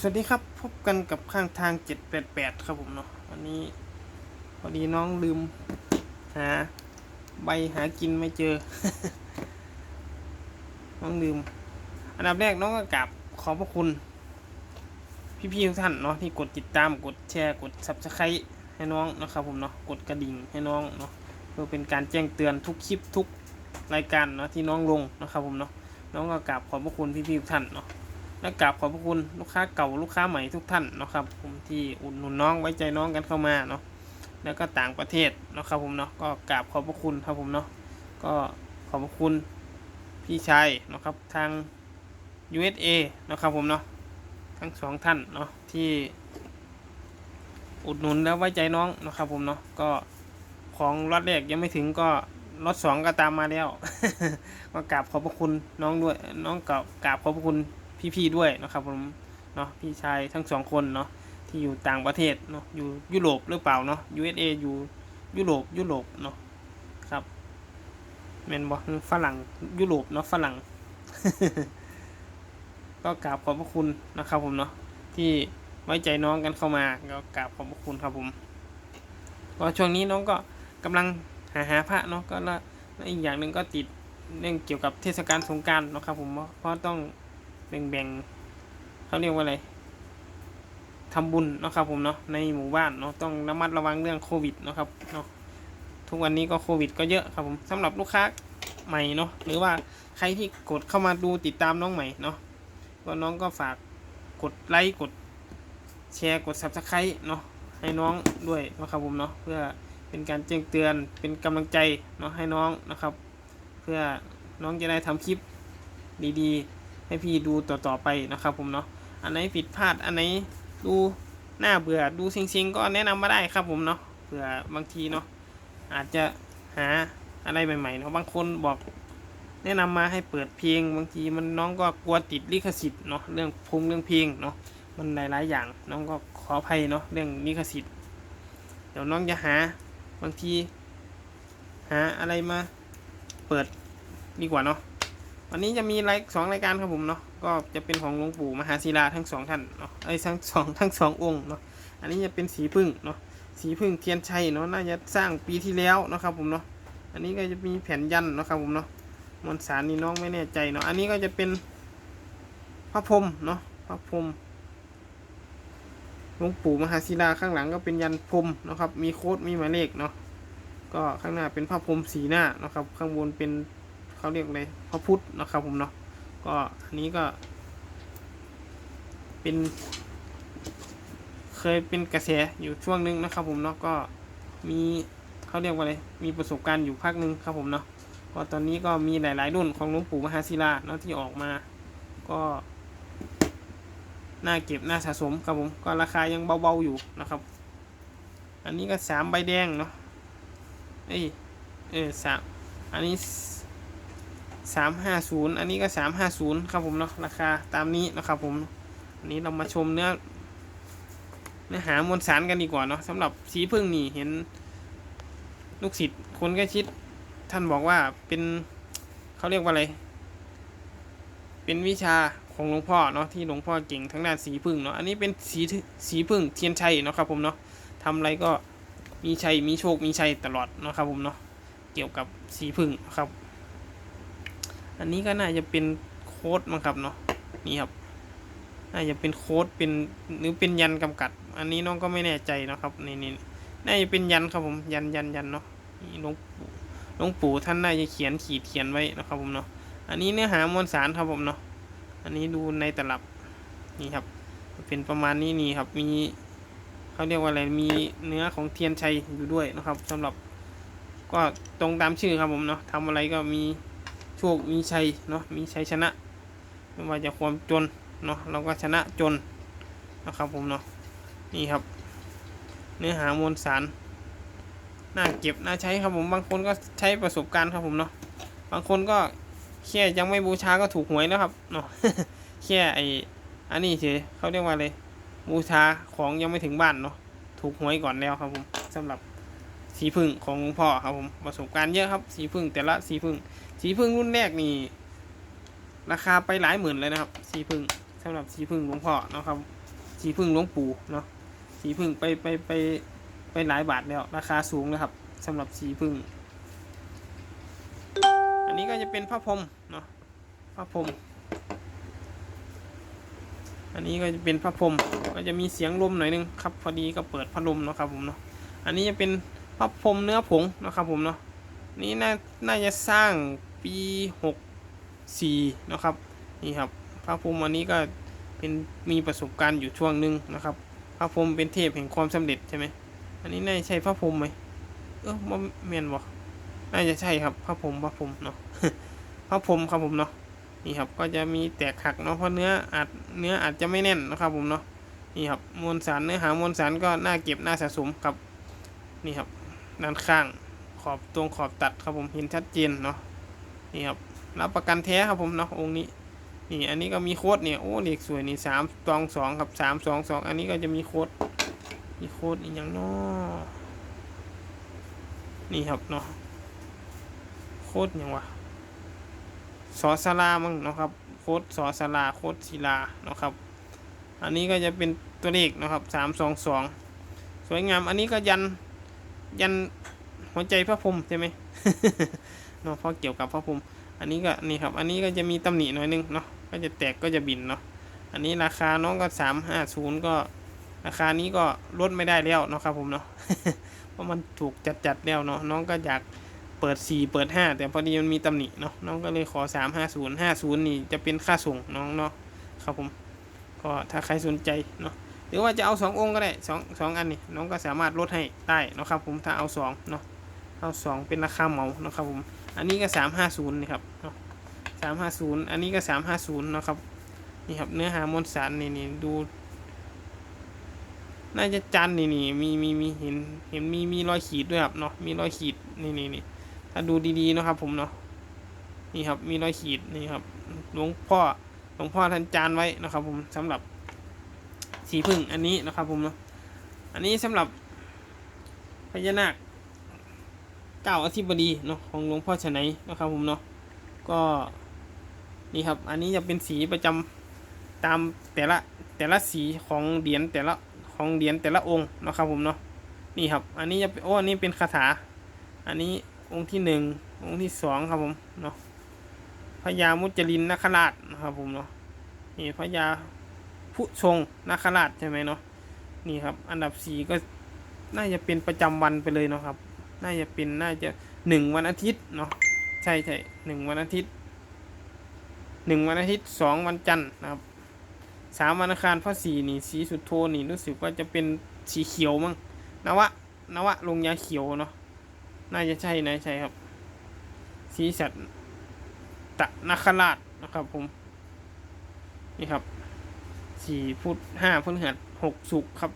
สวัสดีครับ พบกันกับข้างทาง 788 ครับผมเนาะวันนี้พอดีน้องลืม หา ใบหากินไม่เจอ น้องลืม อันดับแรกน้องก็กราบขอบพระคุณ พี่ๆทุกท่านเนาะที่กดติดตามกดแชร์กด subscribe ให้น้องนะครับผมเนาะกดกระดิ่งให้น้องเนาะเพื่อเป็นการแจ้งเตือนทุกคลิปทุกรายการเนาะที่น้องลงนะครับผมเนาะน้องก็กราบขอบพระคุณพี่ๆทุกท่านเนาะ และกราบขอบพระคุณลูกค้าเก่าลูกค้าใหม่ทุกท่านนะครับ ผมที่อุดหนุนน้องไว้ใจน้องกันเข้ามาเนาะแล้วก็ต่างประเทศนะครับผมเนาะก็กราบขอบพระคุณครับผมเนาะก็ขอบพระคุณพี่ชายนะครับทาง USA นะครับผมเนาะทั้งสองท่านเนาะที่อุดหนุนแล้วไว้ใจน้องนะครับผมเนาะก็ของรถแรกยังไม่ถึงก็รถสองก็ตามมาแล้วก็กราบขอบพระคุณน้องด้วยน้องกราบกราบขอบพระคุณ พี่ๆด้วยนะครับผมเนาะพี่ชายทั้งสองคนเนาะที่อยู่ต่างประเทศเนาะอยู่ยุโรปหรือเปล่าเนาะ USA อยู่ยุโรปยุโรปเนาะครับแมนบอกฝรั่งยุโรปเนาะฝรั่ง ก็กราบขอบพระคุณนะครับผมเนาะที่ไว้ใจน้องกันเข้ามาก็กราบขอบพระคุณครับผมก็ช่วงนี้น้องก็กำลังหาหาพระเนาะก็ละและอีกอย่างหนึ่งก็ติดเรื่องเกี่ยวกับเทศกาลสงการนาะครับผมเพราะต้อง แบ่งๆเขาเรียกว่าอะไรทำบุญนะครับผมเนาะในหมู่บ้านเนาะต้องระมัดระวังเรื่องโควิดนะครับเนาะทุกวันนี้ก็โควิด ก็เยอะครับผมสำหรับลูกค้าใหม่เนาะหรือว่าใครที่กดเข้ามาดูติดตามน้องใหม่เนาะก็น้องก็ฝากกดไลค์กดแชร์กด subscribe เนาะให้น้องด้วยนะครับผมเนาะเพื่อเป็นการแจ้งเตือนเป็นกำลังใจเนาะให้น้องนะครับ เพื่อน้องจะได้ทำคลิปดีๆ ให้พี่ดูต่อๆไปนะครับผมเนาะอันไหนผิดพลาดอันไหนดูน่าเบื่อดูซิงๆ ก็แนะนำมาได้ครับผมเนาะเผื่อบางทีเนาะอาจจะหาอะไรใหม่ๆเนาะบางคนบอก แนะนำมาให้เปิดเพลง บางทีมันน้องก็กลัวติดลิขสิทธิ์เนาะเรื่องพงเรื่องเพลงเนาะมันหลายๆอย่างน้องก็ขออภัยเนาะเรื่องลิขสิทธิ์เดี๋ยวน้องจะหาบางที หาอะไรมาเปิดดีกว่าเนาะ วันนี้จะมีไลฟ์สองรายการครับผมเนาะก็จะเป็นของหลวงปู่มหาศิลาทั้งสองท่านเนาะไอ้ทั้งสองทั้งสององค์เนาะอันนี้จะเป็นสีพึ่งเนาะสีพึ่งเทียนชัยเนาะน่าจะสร้างปีที่แล้วนะครับผมเนาะอันนี้ก็จะมีแผ่นยันนะครับผมเนาะมวลสารนี่น้องไม่แน่ใจเนาะอันนี้ก็จะเป็นพระพรมเนาะพระพรมหลวงปู่มหาศิลาข้างหลังก็เป็นยันพรมนะครับ มีโค้ดมีหมายเลขเนาะก็ข้างหน้าเป็นพระพรมสีหน้านะครับ ข้างบนเป็น เขาเรียกอะไรพระพุทธนะครับผมเนาะก็อันนี้ก็ เป็น เคยเป็นกระแสอยู่ช่วงหนึงนะครับผมเนาะก็มีเขาเรียกว่าอะไรมีประสบการณ์อยู่พักหนึ่งครับผมเนาะก็ตอนนี้ก็มีหลายๆรุ่นของหลวงปู่มหาศิลาเนาะที่ออกมา ก็น่าเก็บน่าสะสมครับผมก็ราคายังเบาๆอยู่นะครับ อันนี้ก็สามใบแดงเนาะเอ้ยเออสามอันนี้ สามห้าศูนย์อันนี้ก็สามห้าศูนย์ครับผมเนาะราคาตามนี้นะครับผมอันนี้เรามาชมเนื้อเนื้อหามวลสารกันดีกว่าเนาะสำหรับสีพึ่งนี่เห็นลูกศิษย์คนใกล้ชิด ท่านบอกว่าเป็นเขาเรียกว่าอะไร เป็นวิชาของหลวงพ่อเนาะที่หลวงพ่อเก่งทางด้านสีพึ่งเนาะอันนี้เป็นสีสีพึ่งเทียนชัยเนาะครับผมเนาะทำอะไรก็มีชัยมีโชคมีชัยตลอดเนาะครับผมเนาะเกี่ยวกับสีพึ่งครับ อันนี้ก็น่าจะเป็นโค้ดมั้งครับเนาะนี่ครับน่าจะเป็นโค้ดเป็นหรือเป็นยันกำกัดอันนี้น้องก็ไม่แน่ใจนะครับนี่นี่น่าจะเป็นยันครับผมยันยันยันเนาะนี่หลวงปู่หลวงปู่ท่านน่าจะเขียนขีดเขียนไว้นะครับผมเนาะอันนี้เนื้อหามวลสารครับผมเนาะอันนี้ดูในตลับนี่ครับ เป็นประมาณนี้นี่ครับมีเขาเรียกว่าอะไรมีเนื้อของเทียนชัยอยู่ด้วยนะครับสำหรับก็ตรงตามชื่อครับผมเนาะทำอะไรก็มี โชคมีชัยเนาะมีชัยชนะ ไม่ว่าจะความจนเนาะเราก็ชนะจนนะครับผมเนาะนี่ครับ เนื้อหามวลสารน่าเก็บน่าใช้ครับผมบางคนก็ใช้ประสบการณ์ครับผมเนาะบางคนก็แค่ยังไม่บูชาก็ถูกหวยแล้วครับเนาะแค่ไออันนี้เฉยเขาเรียกว่าอะไรบูชาของยังไม่ถึงบ้านเนาะถูกหวยก่อนแล้วครับผมสำหรับ สีพึ่งของหลวงพ่อครับผมประสบการณ์เยอะครับ สีพึ่งแต่ละสีพึ่ง สีพึ่งรุ่นแรกนี่ราคาไปหลายหมื่นเลยนะครับ สีพึ่งสำหรับสีพึ่งหลวงพ่อนะครับ สีพึ่งหลวงปู่เนาะสีพึ่งไปไปไปไปหลายบาทแล้วราคาสูงนะครับสำหรับสีพึ่ง อันนี้ก็จะเป็นพระพรมเนาะพระพรมอันนี้ก็จะเป็นพระพรมก็จะมีเสียงลมหน่อยนึงครับ พอดีก็เปิดพัดลมเนาะครับผมเนาะอันนี้จะเป็น พระพรมเนื้อผงนะครับผมเนาะนี่น่าน่าจะสร้างปีหกสี่นะครับนี่ครับพระพรมอันนี้ก็เป็นมีประสบการณ์อยู่ช่วงหนึ่งนะครับ พระพรมเป็นเทพแห่งความสำเร็จใช่ไหมอันนี้น่าจะใช่พระพรมไหมเออบ่แม่นบ่น่าจะใช่ครับ พระพรมพระพรมเนาะพระพรมครับผมเนาะนี่ครับก็จะมีแตกหักเนาะเพราะเนื้ออาจเนื้ออาจจะไม่แน่นนะครับผมเนาะนี่ครับมวลสารเนื้อหามวลสารก็น่าเก็บน่าสะสมครับนี่ครับ ด้านข้างขอบตรงขอบตัดครับผมเห็นชัดเจนเนาะนี่ครับรับประกันแท้ครับผมเนาะองค์นี้นี่อันนี้ก็มีโค้ดเนี่ยโอ้เด็กสวยนี่สามตองสองครับสามสองสองอันนี้ก็จะมีโค้ดมีโค้ดอีกอย่างเนาะนี่ครับเนาะโคตรยังวะสอสลามั้งเนาะครับโคตรสอสลาโคตรศิลาเนาะครับ อันนี้ก็จะเป็นตัวเลขเนาะครับสามสองสองสวยงามอันนี้ก็ยัน ยันหัวใจพระพรหมใช่ไหมเนาะเพราะเกี่ยวกับพระพรหมอันนี้ก็นี่ครับ อันนี้ก็จะมีตำหนิหน่อยนึงเนาะก็จะแตกก็จะบินเนาะอันนี้ราคาน้องก็สามห้าศูนย์ก็ราคานี้ก็ลดไม่ได้แล้วเนาะครับผมเนาะเพราะมันถูกจัดจัดแล้วเนาะน้องก็อยากเปิด 4 เปิด 5 แต่พอดีมันมีตำหนิเนาะน้องก็เลยขอ 3 5 0 5 0 นี่จะเป็นค่าส่งน้องเนาะครับผม ก็ถ้าใครสนใจเนาะ หรือว่าจะเอา2องค์ก็ได้2 2อันนี่น้องก็สามารถลดให้ได้นะครับผมถ้าเอา2เนาะเอา2เป็นราคาเหมาเนาะครับผมอันนี้ก็350นี่ครับเนาะ350อันนี้ก็350เนาะครับนี่ครับเนื้อหามวลสารนี่นี่ดู น่าจะจันนี่นี่มีมีมีเห็นเห็นมีมีรอยขีดด้วยครับเนาะมีรอยขีดนี่นี่นี่ถ้าดูดีๆนะครับผมเนาะนี่ครับมีรอยขีดนี่ครับหลวงพ่อหลวงพ่อท่านจานไว้นะครับ ผมสำหรับ สีพึ่งอันนี้นะครับผมเนาะอันนี้สำหรับพญานาคเก้าอธิบดีเนาะของหลวงพ่อชนัยนะครับผมเนาะก็นี่ครับ อันนี้จะเป็นสีประจำตามแต่ละแต่ละสีของเหรียญแต่ละของเหรียญแต่ละองค์นะครับผมเนาะนี่ครับ อันนี้จะเป็นโอ้อันนี้เป็นคาถา อันนี้องค์ที่หนึ่งองค์ที่สองครับผมเนาะพญามุจลินนคราชนะครับผมเนาะนี่พญา ผู้ทรงนาคราชใช่ไหมเนาะนี่ครับ อันดับสี่ก็น่าจะเป็นประจำวันไปเลยเนาะครับ น่าจะเป็นน่าจะหนึ่งวันอาทิตย์เนาะใช่ใช่หนึ่งวันอาทิตย์หนึ่งวันอาทิตย์สองวันจันทร์นะครับสามวันอังคารพระสี่นี่สีสุดโทนี่รู้สึกว่าจะเป็นสีเขียวมั้งนวะนวะลงยาเขียวเนาะน่าจะใช่นะใช่ครับ สีสัตตะนาคราชนะครับผมนี่ครับ สี่พุธห้าพฤหัสหกสุกครับ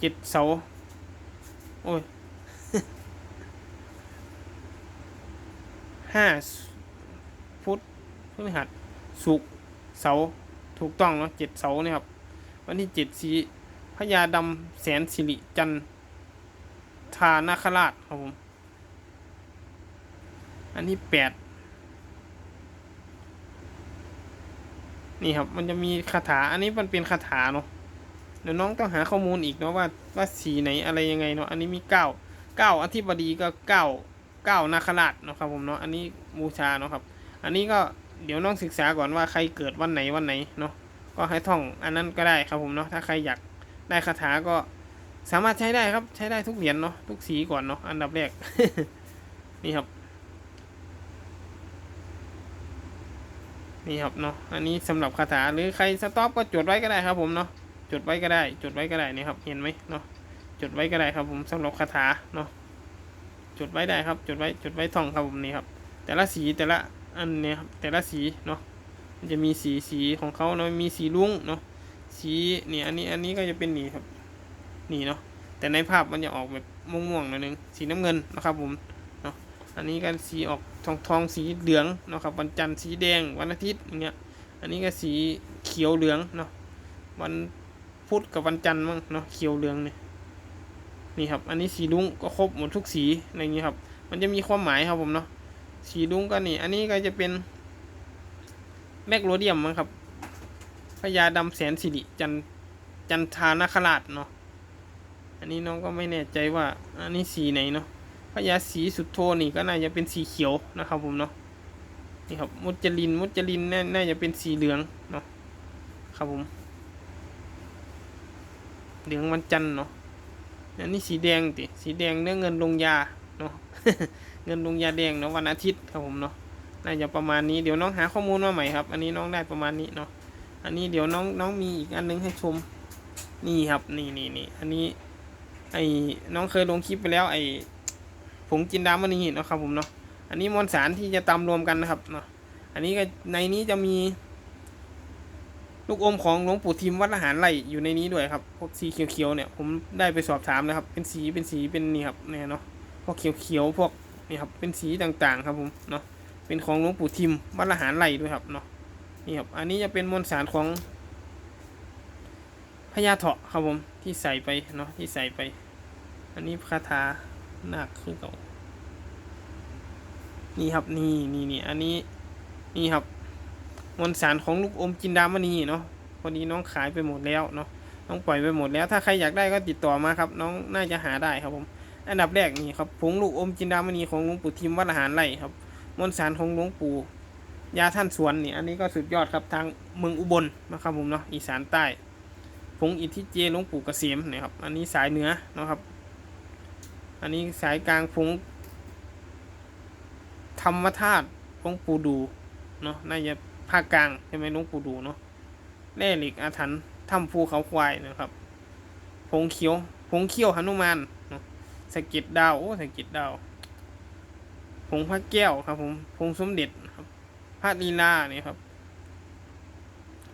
เจ็ดเสาโอ้ยห้าพุธพฤหัสสุกเสาถูกต้องเนาะเจ็ดเสาร์นี่ยครับ วันที่เจ็ดสีพญาดำแสนสิริจันทานาคราชครับผม อันที่แปด นี่ครับ มันจะมีคาถา อันนี้มันเป็นคาถาเนาะ เดี๋ยวน้องต้องหาข้อมูลอีกเนาะว่าว่าสีไหนอะไรยังไงเนาะ อันนี้มีเก้าเก้าอธิบดีก็เก้าเก้านาคราชเนาะครับผมเนาะ อันนี้บูชาเนาะครับ อันนี้ก็เดี๋ยวน้องศึกษาก่อนว่าใครเกิดวันไหนวันไหนเนาะ ก็ให้ท่องอันนั้นก็ได้ครับผมเนาะ ถ้าใครอยากได้คาถาก็สามารถใช้ได้ครับ ใช้ได้ทุกเหรียญเนาะ ทุกสีก่อนเนาะ อันดับแรก นี่ครับ นี่ครับเนาะอันนี้สำหรับคาถาหรือใครสต็อปก็จดไว้ก็ได้ครับผมเนาะจดไว้ก็ได้ จดไว้ก็ได้นี่ครับเห็นไหมเนาะจดไว้ก็ได้ครับผมสำหรับคาถาเนาะจดไว้ได้ครับ จดไว้จดไว้ท่องครับผมนี่ครับ แต่ละสีแต่ละอันเนี่ยครับแต่ละสีเนาะมันจะมีสีสีของเขาเนาะมีสีลุ้งเนาะสีนี่อันนี้อันนี้ก็จะเป็นนี่ครับนี่เนาะแต่ในภาพมันจะออกแบบม่วงๆหน่อยนึงสีน้ำเงินนะครับผมเอันนี้ก็สีออกทองทองสีเหลืองเนาะครับวันจันทร์สีแดงวันอาทิตย์อย่างเงี้ยอันนี้ก็สีเขียวเหลืองเนาะวันพุธกับวันจันทร์มั้งเนาะเขียวเหลืองเนี่ยนี่ครับอันนี้สีลุ้งก็ครบหมดทุกสีอะไรเงี้ยครับ มันจะมีความหมายครับผมเนาะสีลุ้งก็นี่ อันนี้ก็จะเป็นแมกโรเดียมมั้งครับพญาดำแสนสิริจันจันทานาคราชเนาะอันนี้น้องก็ไม่แน่ใจว่า อันนี้สีไหนเนาะ ญาสีสุดโทนี่ก็น่าจะเป็นสีเขียวนะครับผมเนาะนี่ครับมุจลินมุจลินน่าน่าจะเป็นสีเหลืองเนาะครับผม เหลืองวันจันทร์เนาะอันนี้สีแดงติสีแดงเนื้อเงินลงยาเนาะเงินลงยาแดงเนาะวันอาทิตย์ครับผมเนาะน่าจะประมาณนี้เดี๋ยวน้องหาข้อมูลมาใหม่ครับ อันนี้น้องได้ประมาณนี้เนาะอันนี้เดี๋ยวน้องน้องมีอีกอันนึงให้ชมนี่ครับนี่นี่นี่อันนี้ไอ้น้องเคยลงคลิปไปแล้วไอ้ ผงจินดามณีเนาะครับผมเนาะอันนี้มวลสารที่จะตำรวมกันนะครับเนาะอันนี้ก็ในนี้จะมี ลูกอมของหลวงปู่ทิมวัดละหารไร่อยู่ในนี้ด้วยครับพวกสีเขียวๆเนี่ยผมได้ไปสอบถามนะครับ เป็นสีเป็นสีเป็นนี่ครับเนี่ยเนาะพวกเขียวๆพวกนี่ครับเป็นสีต่างๆครับผมเนาะเป็นของหลวงปู่ทิมวัดละหารไร่ด้วยครับเนาะนี่ครับอันนี้จะเป็นมวลสารของพญาเถาะครับผมที่ใส่ไปเนาะที่ใส่ไป อันนี้คาถา หนาคคือเก่านี่ครับนี่นี่นี่อันนี้นี่ครับมวลสารของลูกอมจินดามณีเนาะพอดีน้องขายไปหมดแล้วเนาะน้องปล่อยไปหมดแล้ว ถ้าใครอยากได้ก็ติดต่อมาครับ น้องน่าจะหาได้ครับผม อันดับแรกนี่ครับผงลูกอมจินดามณีของหลวงปู่ทิมวัดอาหารไร่ครับมวลสารของหลวงปู่ยาท่านสวนนี่อันนี้ก็สุดยอดครับทางเมืองอุบลนะครับผมเนาะอีสานใต้ผงอิทธิเจหลวงปู่เกษมเนี่ยครับ อันนี้สายเหนือนะครับ อันนี้สายกลางผงธรรมธาตุหลวงปู่ดูเนาะน่าจะภาคกลางใช่ไหมหลวงปู่ดูเนาะแร่เหล็กอาถรรพ์ถ้ำภูเขาควายนะครับผงเขียวผงเขียวหนุมานเนาะสะก็ดดาวโอ้สะก็ดดาวผงพระแก้วครับผมผงสมเด็จครับพระลีลาเนี่ยครับ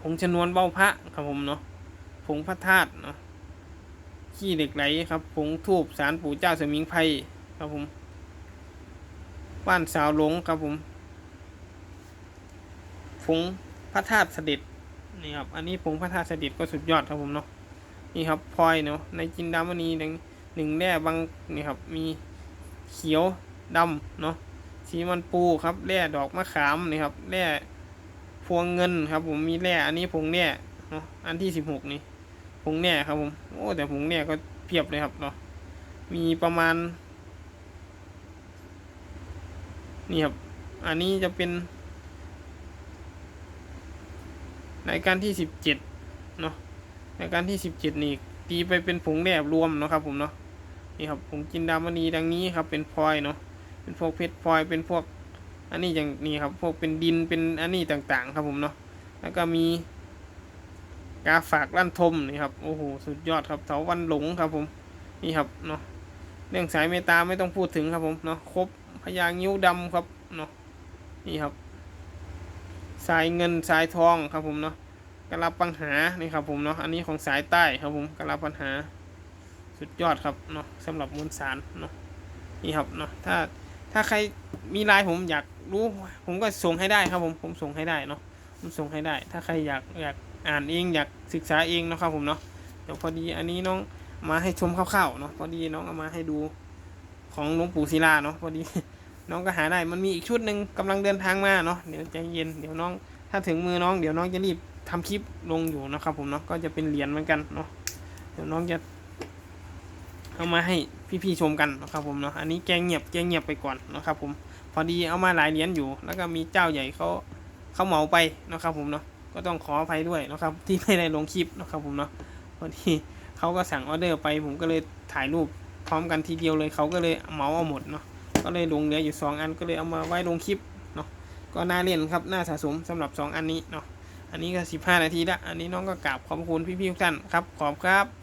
ผงชนวนเบ้าพระครับผมเนาะผงพระธาตุเนาะ ขี้เหล็กไหลครับผงทูบสารปู่เจ้าสมิงไพรครับผมบ้านสาวหลงครับผมผงพระธาตุเสด็จนี่ครับอันนี้ผงพระธาตุเสด็จก็สุดยอดครับผมเนาะนี่ครับพลอยเนาะในจินดามณีหนึ่งหนึ่งแร่บางนี่ครับมีเขียวดำเนาะสีมันปูครับแร่ดอกมะขามนี่ครับแร่พวงเงินครับผมมีแร่อันนี้ผงแร่เนาะอันที่สิบหกนี่ ผงแร่ครับผมโอ้แต่ผงแร่ก็เพียบเลยครับเนาะมีประมาณ นี่ครับ อันนี้จะเป็นรายการที่สิบเจ็ดเนาะรายการที่สิบเจ็ดนี่ตีไปเป็นผงแร่รวมเนาะครับผมเนาะนี่ครับผงจินดามณีดังนี้ครับ เป็นพลอยเนาะเป็นพวกเพชรพลอยเป็นพวกอันนี้อย่างนี้ครับ พวกเป็นดินเป็นอันนี้ต่างๆ ครับผมเนาะแล้วก็มี กาฝากลั่นทมนี่ครับโอ้โหสุดยอดครับเถาวันหลงครับผมนี่ครับเนาะเรื่องสายเมตตาไม่ต้องพูดถึงครับผมเนาะครบพญางิ้วดำครับเนาะนี่ครับ สายเงินสายทองครับผมเนาะกระลาปัญหานี่ครับผมเนาะอันนี้ของสายใต้ครับผมกระลาปัญหา สุดยอดครับเนาะสำหรับมวลสารเนาะนี่ครับเนาะถ้าถ้าใครมีไลน์ผมอยากรู้ ผมก็ส่งให้ได้ครับผมผมส่งให้ได้เนาะผมส่งให้ได้ ถ้าใครอยากอยาก อ่านเองอยากศึกษาเองนะครับผมเนาะเดี๋ยวพอดีอันนี้น้องมาให้ชมคร่าวๆเนาะพอดีน้องเอามาให้ดูของหลวงปู่ศิลาเนาะพอดีน้องก็หาได้มันมีอีกชุดหนึ่งกำลังเดินทางมาเนาะเดี๋ยวใจเย็นเดี๋ยวน้องถ้าถึงมือน้องเดี๋ยวน้องจะรีบทำคลิปลงอยู่นะครับผมเนาะก็จะเป็นเหรียญเหมือนกันเนาะเดี๋ยวน้องจะเอามาให้พี่ๆชมกันนะครับผมเนาะอันนี้แกงเงียบแกงเงียบไปก่อนนะครับผมพอดีเอามาหลายเหรียญอยู่ แล้วก็มีเจ้าใหญ่เขาเขาเหมาไปนะครับผมเนาะ ก็ต้องขออภัยด้วยนะครับ ที่ไม่ได้ลงคลิปนะครับผมเนาะพอดีเขาก็สั่งออเดอร์ไป ผมก็เลยถ่ายรูปพร้อมกันทีเดียวเลยเขาก็เลยเหมาเอาหมดเนาะก็เลยลงเหลืออยู่ 2 อันก็เลยเอามาไว้ลงคลิปเนาะก็น่าเล่นครับน่าสะสมสำหรับ 2 อันนี้เนาะอันนี้ก็ 15 นาทีละอันนี้น้องก็กราบขอบคุณพี่ๆทุกท่านครับขอบครับ